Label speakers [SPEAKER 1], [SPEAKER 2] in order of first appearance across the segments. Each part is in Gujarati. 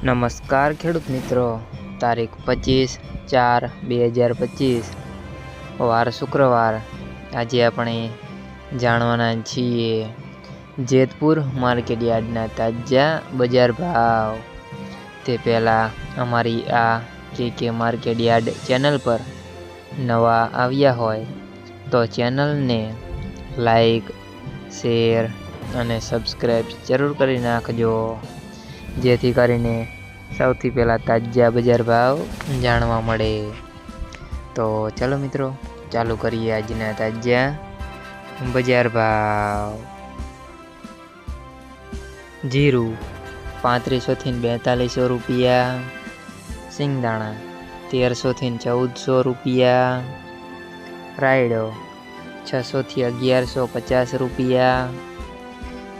[SPEAKER 1] નમસ્કાર ખેડૂત મિત્રો. તારીખ પચીસ ચાર બે હજાર પચીસ. વાર શુક્રવાર. આજે આપણે જાણવાના છીએ જેતપુર માર્કેટ યાર્ડના તાજા બજાર ભાવ. તે પહેલાં અમારી આ કે કે માર્કેટ યાર્ડ ચેનલ પર નવા આવ્યા હોય તો ચેનલને લાઈક, શેર અને સબસ્ક્રાઈબ જરૂર કરી નાખજો. જેથી કરીને સૌથી પહેલાં તાજા બજાર ભાવ જાણવા મળે. તો ચાલો મિત્રો, ચાલુ કરીએ આજના તાજા બજાર ભાવ. જીરું પાંત્રીસોથી બેતાલીસો રૂપિયા, સિંગદાણા તેરસોથી ચૌદસો રૂપિયા, રાયડો છસોથી અગિયારસો પચાસ રૂપિયા,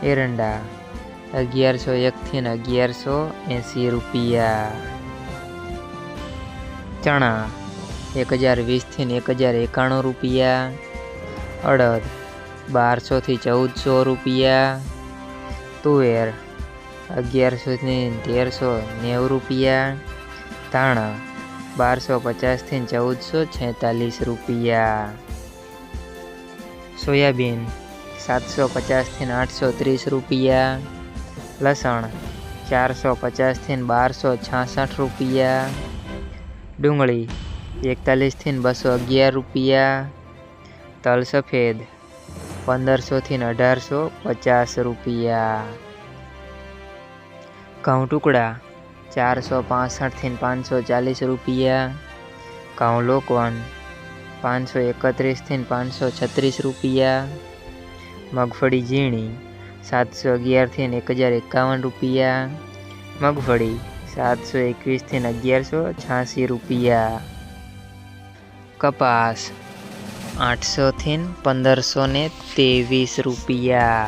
[SPEAKER 1] એરંડા અગિયારસો એકથી અગિયારસો એંસી રૂપિયા. ચણા એક હજાર વીસથી એક હજાર એકાણું રૂપિયા. અડદ બારસોથી ચૌદસો રૂપિયા. તુવેર અગિયારસોથી તેરસો નેવું રૂપિયા. ધાણા બારસો પચાસથી ચૌદસો છેતાલીસ રૂપિયા. સોયાબીન સાતસો પચાસથી આઠસો ત્રીસ રૂપિયા. લસણ ચારસો પચાસથી બારસો છાસઠ રૂપિયા. ડુંગળી એકતાલીસથી બસો અગિયાર રૂપિયા. તલ સફેદ પંદરસોથી અઢારસો પચાસ રૂપિયા. ઘઉં ટુકડા ચારસો પાસઠથી પાંચસો ચાલીસ રૂપિયા. ઘઉં લોકવન પાંચસો એકત્રીસથી પાંચસો છત્રીસ રૂપિયા. મગફળી ઝીણી સાતસો અગિયારથી એક હજાર એકાવન રૂપિયા. મગફળી, સાતસો એકવીસથી અગિયારસો છ્યાસી રૂપિયા. કપાસ, આઠસોથી પંદરસો ને ત્રેવીસ રૂપિયા.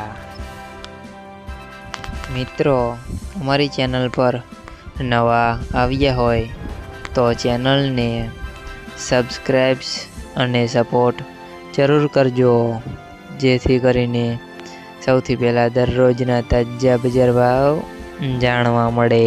[SPEAKER 1] મિત્રો, અમારી ચેનલ પર નવા આવ્યા હોય તો ચેનલને સબસ્ક્રાઈબ્સ અને સપોર્ટ જરૂર કરજો. જેથી કરીને સૌથી પહેલાં દરરોજના તાજા બજાર ભાવ જાણવા મળે.